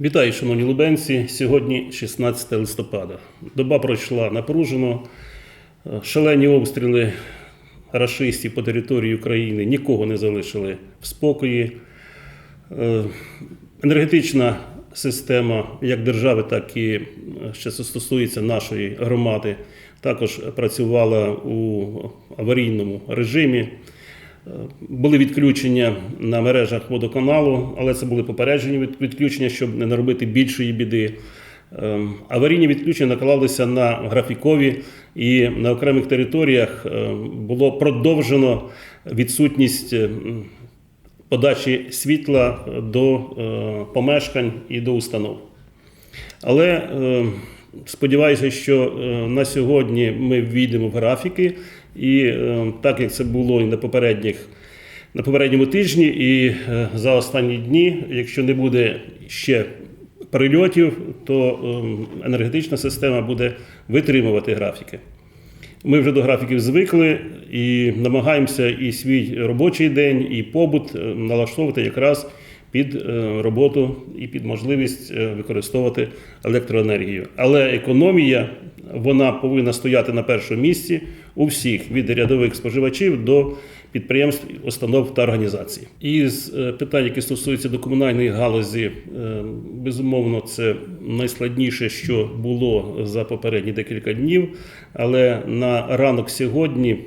Вітаю, шановні лубенці. Сьогодні 16 листопада. Доба пройшла напружено. Шалені обстріли рашистів по території України нікого не залишили в спокої. Е, Енергетична система як держави, так і е, що стосується нашої громади, також працювала у аварійному режимі. Були відключення на мережах водоканалу, але це були попереджені відключення, щоб не наробити більшої біди. Ем, Аварійні відключення наклалися на графікові і на окремих територіях ем, було продовжено відсутність ем, подачі світла до е, помешкань і до установ. Але е, сподіваюся, що е, на сьогодні ми ввійдемо в графіки, і е, так як це було і на попередніх. На попередньому тижні і е, за останні дні, якщо не буде ще прильотів, то е, енергетична система буде витримувати графіки. Ми вже до графіків звикли і намагаємося і свій робочий день, і побут налаштовувати якраз під роботу і під можливість використовувати електроенергію. Але економія вона повинна стояти на першому місці у всіх від рядових споживачів до підприємств, установ та організацій. Із е, питань, які стосуються до комунальної галузі, е, безумовно, це найскладніше, що було за попередні декілька днів. Але на ранок сьогодні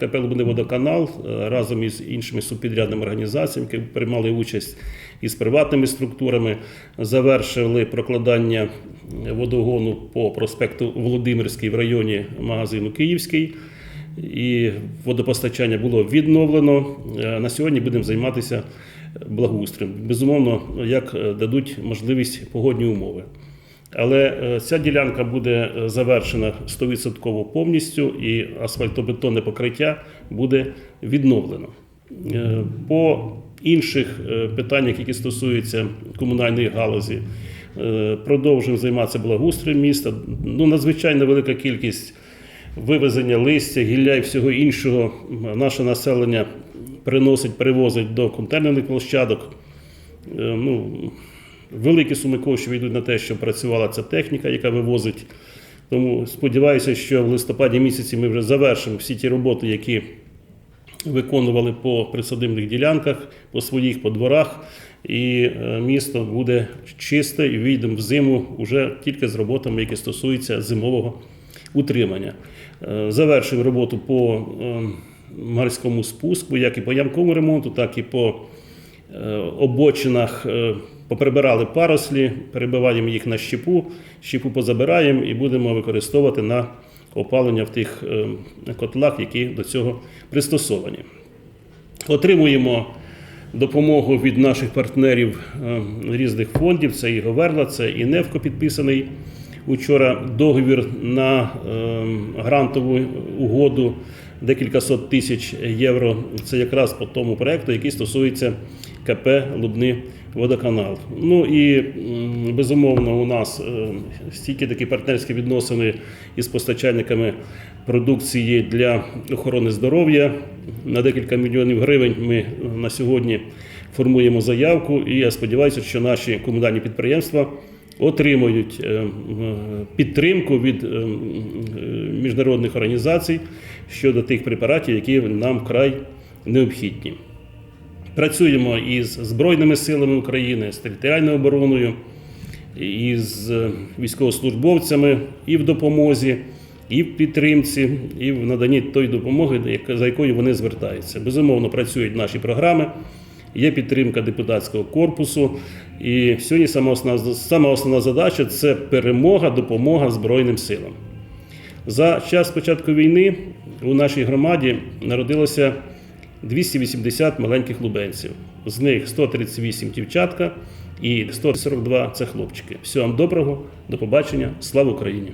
КП «Лубни-Водоканал» е, разом із іншими субпідрядними організаціями, які приймали участь із приватними структурами, завершили прокладання водогону по проспекту Володимирський в районі магазину Київський. І водопостачання було відновлено. Е, На сьогодні будемо займатися благоустроєм. Безумовно, як е, дадуть можливість погодні умови. Але е, ця ділянка буде завершена 100% повністю, і асфальтобетонне покриття буде відновлено. По інших питаннях, які стосуються комунальної галузі, е, продовжуємо займатися благоустроєм міста. Ну, надзвичайно велика кількість вивезення листя, гілля і всього іншого наше населення приносить, перевозить до контейнерних площадок. Е, Ну, великі суми коштів йдуть на те, щоб працювала ця техніка, яка вивозить. Тому сподіваюся, що в листопаді місяці ми вже завершимо всі ті роботи, які виконували по присадибних ділянках, по своїх по дворах, і е, місто буде чисте і вийдемо в зиму вже тільки з роботами, які стосуються зимового утримання. Е, Завершив роботу по е, морському спуску, як і по ямковому ремонту, так і по обочинах. Поприбирали парослі, перебиваємо їх на щепу, щепу позабираємо і будемо використовувати на опалення в тих е, котлах, які до цього пристосовані. Отримуємо допомогу від наших партнерів е, різних фондів. Це і Говерла, це і Невко підписаний учора договір на е, грантову угоду декілька сот тисяч євро. Це якраз по тому проекту, який стосується КП Лубни Водоканал. Ну і безумовно у нас е, стільки такі партнерські відносини із постачальниками продукції для охорони здоров'я. На декілька мільйонів гривень ми е, на сьогодні формуємо заявку, і я сподіваюся, що наші комунальні підприємства отримують е, підтримку від міжнародних організацій щодо тих препаратів, які нам вкрай необхідні. Працюємо із Збройними силами України, з територіальною обороною, із е, військовослужбовцями і в допомозі, і в підтримці, і в наданні тої допомоги, за якою вони звертаються. Безумовно, працюють наші програми. Є підтримка депутатського корпусу. І сьогодні сама основна, сама основна задача це перемога, допомога Збройним силам. За час початку війни у нашій громаді народилося 280 маленьких лубенців. З них 138 дівчатка і 142 це хлопчики. Всього вам доброго, до побачення, слава Україні!